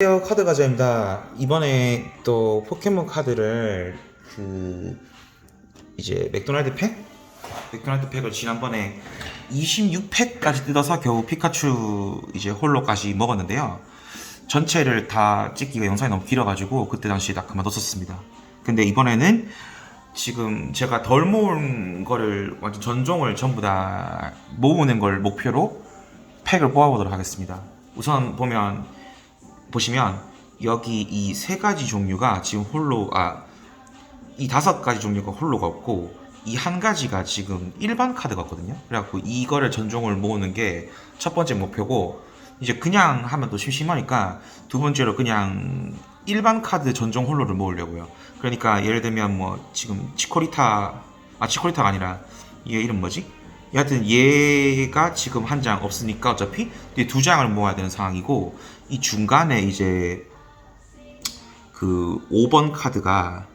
안녕하세요 카드 가자입니다. 이번에 또 포켓몬 카드를 그 이제 맥도날드 팩? 맥도날드 팩을 지난번에 26팩까지 뜯어서 겨우 피카츄 이제 홀로까지 먹었는데요. 전체를 다 찍기가 영상이 너무 길어가지고 그때 당시에 다 그만뒀었습니다. 근데 이번에는 지금 제가 덜 모은 거를 완전 전종을 전부 다 모으는 걸 목표로 팩을 뽑아보도록 하겠습니다. 우선 보면 보시면 여기 이 세 가지 종류가 지금 홀로 아 이 다섯 가지 종류가 홀로가 없고 이 한 가지가 지금 일반 카드가 없거든요. 그래갖고 이거를 전종을 모으는 게 첫 번째 목표고 이제 그냥 하면 또 심심하니까 두 번째로 그냥 일반 카드 전종 홀로를 모으려고요. 그러니까 예를 들면 뭐 지금 치코리타 아 치코리타가 아니라 얘 이름 뭐지? 여하튼 얘가 지금 한 장 없으니까 어차피 이두 장을 모아야 되는 상황이고 이 중간에 이제 그 5번 카드가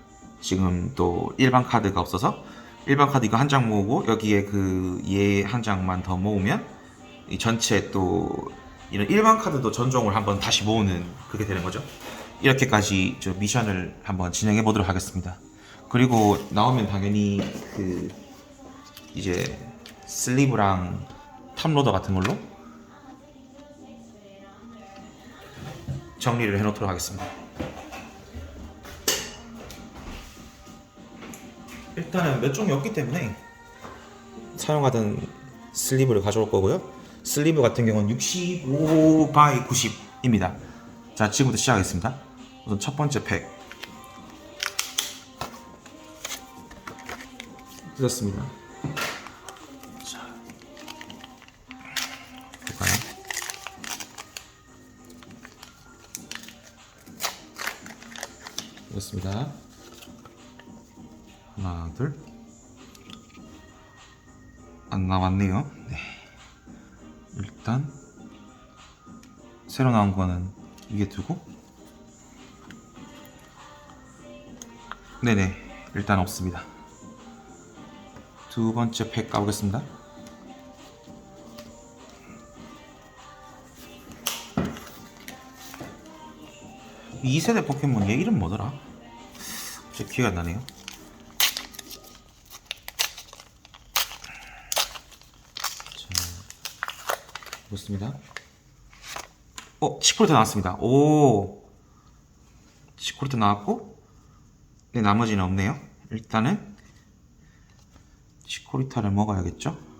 지금 또 일반 카드가 없어서 일반 카드 이거 한 장 모으고 여기에 그 얘 한 장만 더 모으면 이 전체 또 이런 일반 카드도 전종을 한번 다시 모으는 그게 되는 거죠. 이렇게까지 저 미션을 한번 진행해 보도록 하겠습니다. 그리고 나오면 당연히 그 이제 슬리브랑 탑로더 같은 걸로 정리를 해놓도록 하겠습니다. 일단은 몇 종이 없기 때문에 사용하던 슬리브를 가져올 거고요. 슬리브 같은 경우는 65 바이 90입니다. 자, 지금부터 시작하겠습니다. 우선 첫 번째 팩. 뜯었습니다. 뜯었습니다. 하나, 둘. 안 나왔네요. 네. 일단 새로 나온 거는 위에 두고 네네 일단 없습니다. 두 번째 팩 까보겠습니다. 이 세대 포켓몬 얘 이름 뭐더라? 제 기억이 안 나네요. 좋습니다. 어, 치코리타 나왔습니다. 오, 치코리타 나왔고, 네, 나머지는 없네요. 일단은 치코리타를 먹어야겠죠?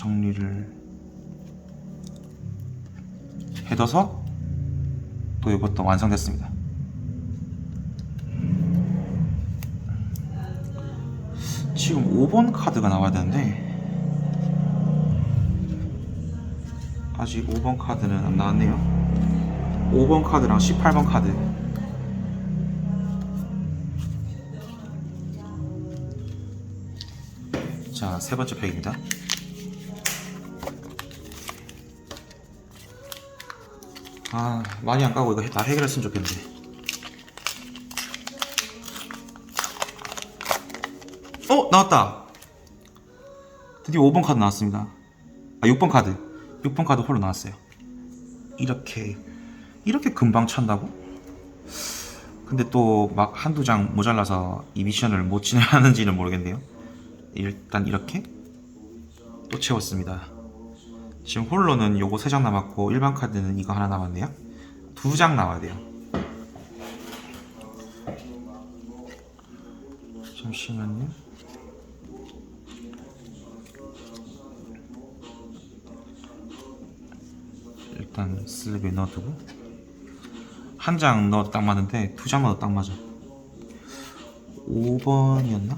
정리를 해둬서 또 이것도 완성됐습니다. 지금 5번 카드가 나와야 되는데 아직 5번 카드는 안 나왔네요. 5번 카드랑 18번 카드. 자 세 번째 팩입니다 아 많이 안 까고 이거 다 해결했으면 좋겠는데. 어 나왔다. 드디어 5번 카드 나왔습니다. 아 6번 카드. 6번 카드 홀로 나왔어요. 이렇게 이렇게 금방 찬다고? 근데 또 막 한두 장 모자라서 이 미션을 못 진행하는지는 모르겠네요. 일단 이렇게 또 채웠습니다 지금 홀로는 요거 3장 남았고 일반 카드는 이거 하나 남았네요. 두 장 나와야 돼요. 잠시만요. 일단 슬립에 넣어두고 한 장 넣어도 딱 맞는데 두 장 넣어도 딱 맞아. 5번이었나?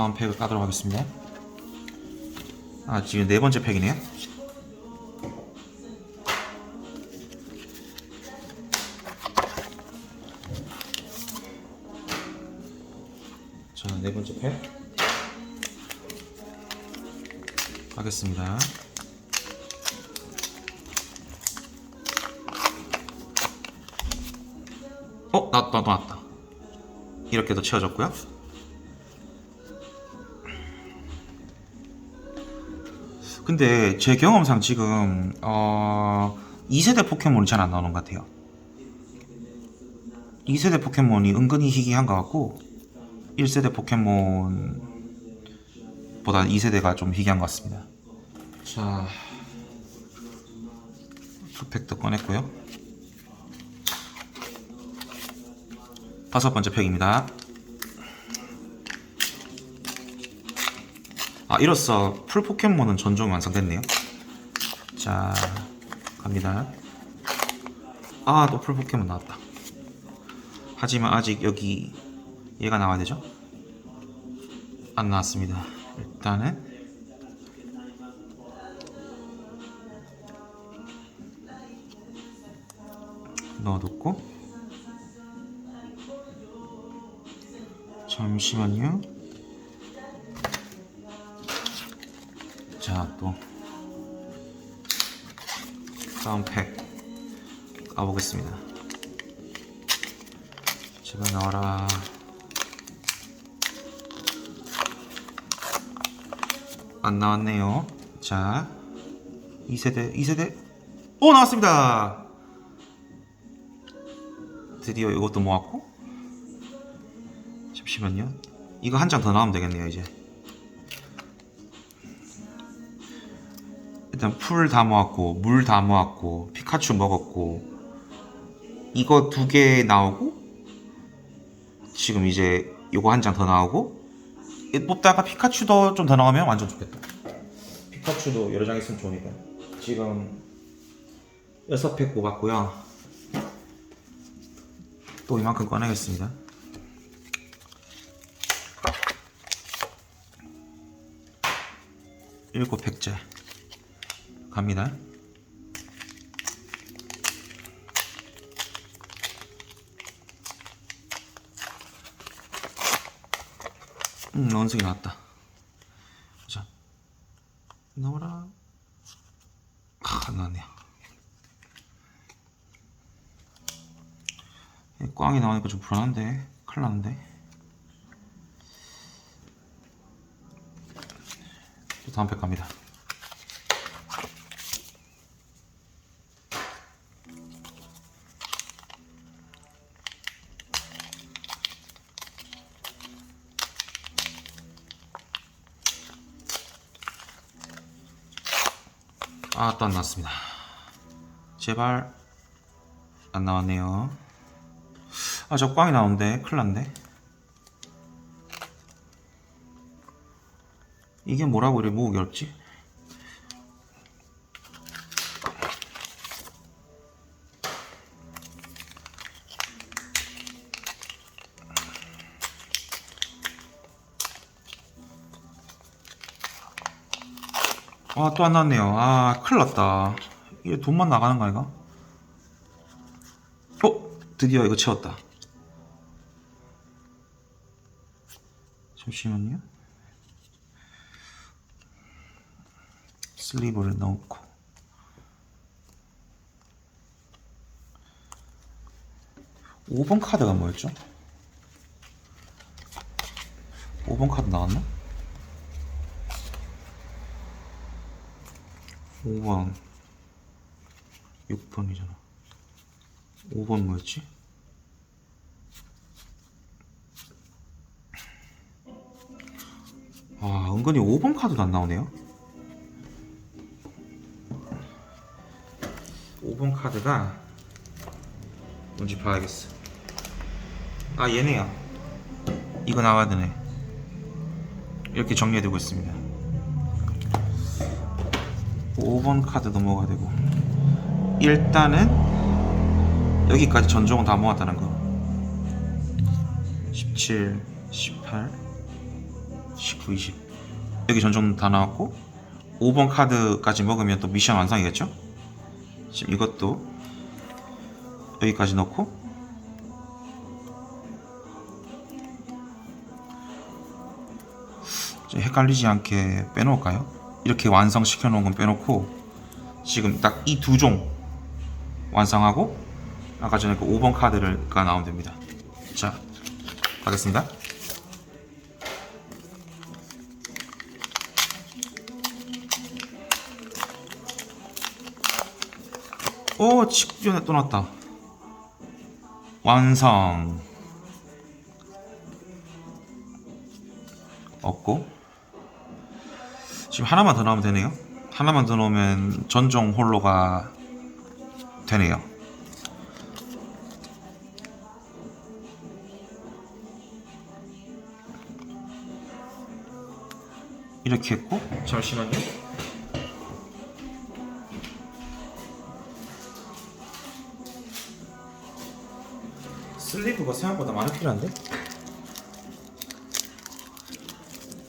다음 팩을 까도록 하겠습니다. 아 지금 네 번째 팩이네요. 자, 네 번째 팩. 하겠습니다. 어, 나왔다, 나왔다. 이렇게도 채워졌고요. 근데 제 경험상 지금 어 2세대 포켓몬이 잘 안 나오는 것 같아요. 2세대 포켓몬이 은근히 희귀한 것 같고 1세대 포켓몬보다 2세대가 좀 희귀한 것 같습니다. 자 투팩도 꺼냈고요. 다섯 번째 팩입니다 아 이로써 풀 포켓몬은 전종 완성됐네요. 자 갑니다. 아 또 풀 포켓몬 나왔다. 하지만 아직 여기 얘가 나와야 되죠? 안 나왔습니다. 일단은 넣어뒀고 잠시만요 또 다음 팩 가보겠습니다. 제발 나와라. 안 나왔네요. 자, 2세대, 2세대. 오, 나왔습니다! 드디어 이것도 모았고. 잠시만요. 이거 한 장 더 나오면 되겠네요, 이제. 일단 풀 다 모았고 물 다 모았고 피카츄 먹었고 이거 두 개 나오고 지금 이제 요거 한 장 더 나오고 이 뽑다가 피카츄도 좀 더 나오면 완전 좋겠다. 피카츄도 여러 장 있으면 좋으니까. 지금 여섯 팩 뽑았고요. 또 이만큼 꺼내겠습니다. 일곱 팩째 갑니다. 음, 원숭이 나왔다. 자, 나와라. 아, 안 나왔네요. 이 꽝이 나오니까 좀 불안한데, 큰일 났는데. 또 다음 팩 갑니다. 아, 또 안 나왔습니다. 제발 안 나왔네요. 아, 저 꽝이 나오는데 큰일 났네. 이게 뭐라고 이래 모으기 어렵지? 아, 또 안 나왔네요. 아, 큰일 났다. 이게 돈만 나가는 거 아닌가? 어? 드디어 이거 채웠다. 잠시만요. 슬리브를 넣고. 오번 카드가 뭐였죠? 5번 카드 나왔나? 5번. 6번이잖아. 5번 뭐였지? 아 은근히 5번 카드도 안 나오네요. 5번 카드가 뭔지 봐야겠어. 아 얘네야 이거 나와야 되네. 이렇게 정리해두고 있습니다 5번 카드도 모아야 되고 일단은 여기까지 전종은 다 모았다는 거 17, 18, 19, 20 여기 전종 다 나왔고 5번 카드까지 먹으면 또 미션 완성이겠죠? 지금 이것도 여기까지 넣고 좀 헷갈리지 않게 빼놓을까요? 이렇게 완성시켜 놓은 건 빼놓고 지금 딱 이 두 종 완성하고 아까 전에 그 5번 카드가 나오면 됩니다. 자, 가겠습니다. 오, 직전에 또 났다. 완성. 없고. 지금 하나만 더 나오면 되네요. 하나만 더 넣으면 전종 홀로가 되네요. 이렇게 했고 잠시만요. 슬리브가 생각보다 많이 필요한데?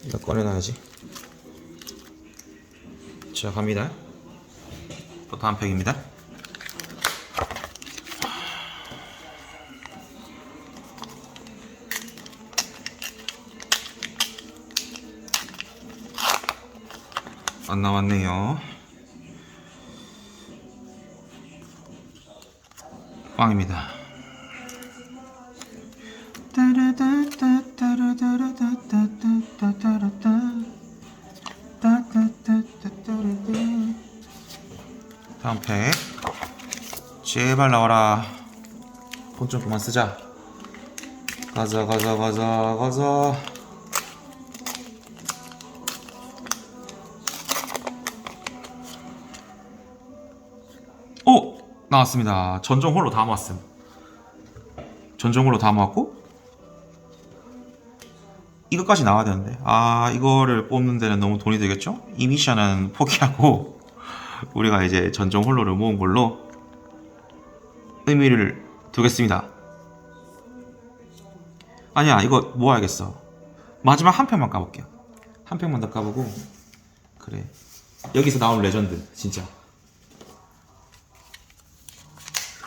이거 꺼내놔야지. 자 갑니다. 또 다음 팩입니다. 안 나왔네요. 빵입니다. 팩 제발 나와라. 폰좀 그만 쓰자. 가자 가자 가자 가자. 오! 나왔습니다. 전종 홀로 다 모았음. 전종 홀로 다 모았고 이것까지 나와야 되는데. 아 이거를 뽑는 데는 너무 돈이 들겠죠? 이 미션은 포기하고 우리가 이제 전종 홀로를 모은 걸로 의미를 두겠습니다. 아니야 이거 모아야겠어. 마지막 한 편만 까볼게요. 한 편만 더 까보고 그래. 여기서 나온 레전드 진짜.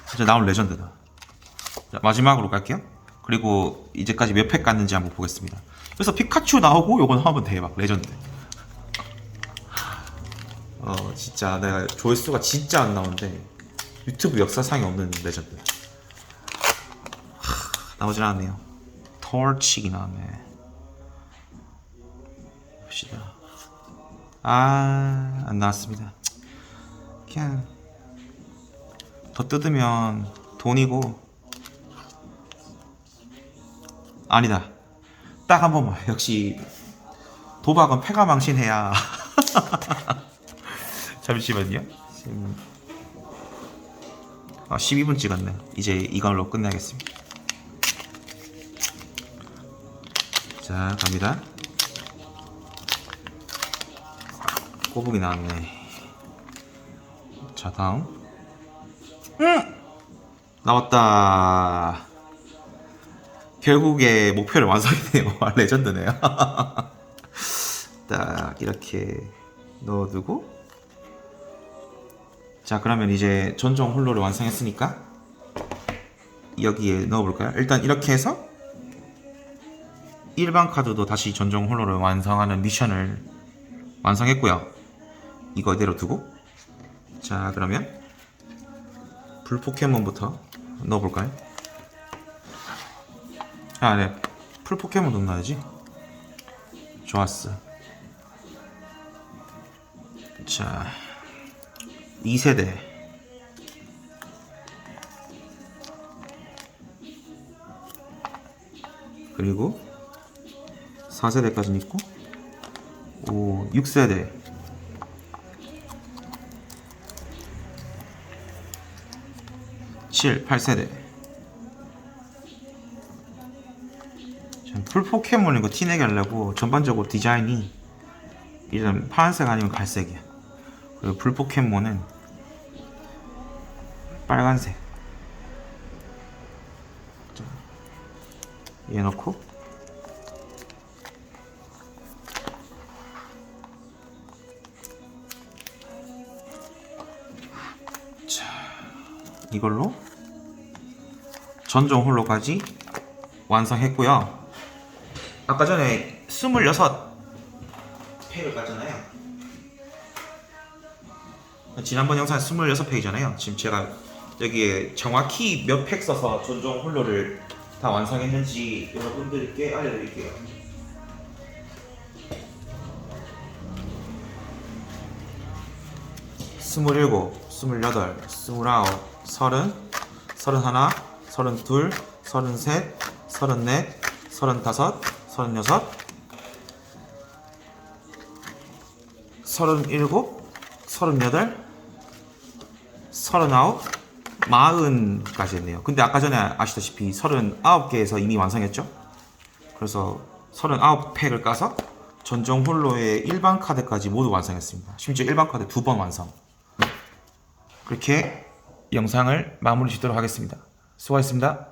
진짜 나온 레전드다. 자, 마지막으로 갈게요. 그리고 이제까지 몇 팩 깠는지 한번 보겠습니다. 그래서 피카츄 나오고 요거 나오면 대박 레전드 어 진짜 내가 조회수가 진짜 안 나오는데 유튜브 역사상에 없는 레전드. 하, 나오질 않네요. 털치기 나왔네. 봅시다. 아 안 나왔습니다. 그냥 더 뜯으면 돈이고 아니다. 딱 한 번만. 역시 도박은 패가 망신해야 잠시만요. 아 12분 찍었네. 이제 이걸로 끝내겠습니다. 자 갑니다. 꼬북이 나왔네. 자 다음. 음! 나왔다. 결국에 목표를 완성했네요. 레전드네요. 딱 이렇게 넣어두고 자 그러면 이제 전종 홀로를 완성했으니까 여기에 넣어볼까요? 일단 이렇게 해서 일반 카드도 다시 전종 홀로를 완성하는 미션을 완성했고요 이거 이대로 두고 자 그러면 불 포켓몬부터 넣어볼까요? 아, 네. 풀 포켓몬 넣어야지. 좋았어. 자, 2세대. 그리고 4세대까지 있고, 오, 6세대. 칠, 8세대. 풀 포켓몬 이거 티내게 하려고 전반적으로 디자인이 일단 파란색 아니면 갈색이야. 그리고 불 포켓몬은 빨간색. 자, 얘 넣고 자 이걸로 전종 홀로까지 완성했고요. 아까 전에 26 팩을 깠잖아요. 지난번 영상 26팩이잖아요. 지금 제가 여기에 정확히 몇 팩 써서 전종 홀로를 다 완성했는지 여러분들께 알려드릴게요. 스물일곱, 스물여덟, 스물아홉, 서른, 서른하나, 서른둘, 서른셋, 서른넷, 서른다섯, 서른여섯, 서른일곱, 서른여덟, 서른아홉, 마흔까지 했네요. 근데 아까 전에 아시다시피 서른아홉 개에서 이미 완성했죠? 그래서 서른아홉 팩을 까서 전종 홀로의 일반 카드까지 모두 완성했습니다. 심지어 일반 카드 두 번 완성. 그렇게 영상을 마무리 짓도록 하겠습니다. 수고하셨습니다.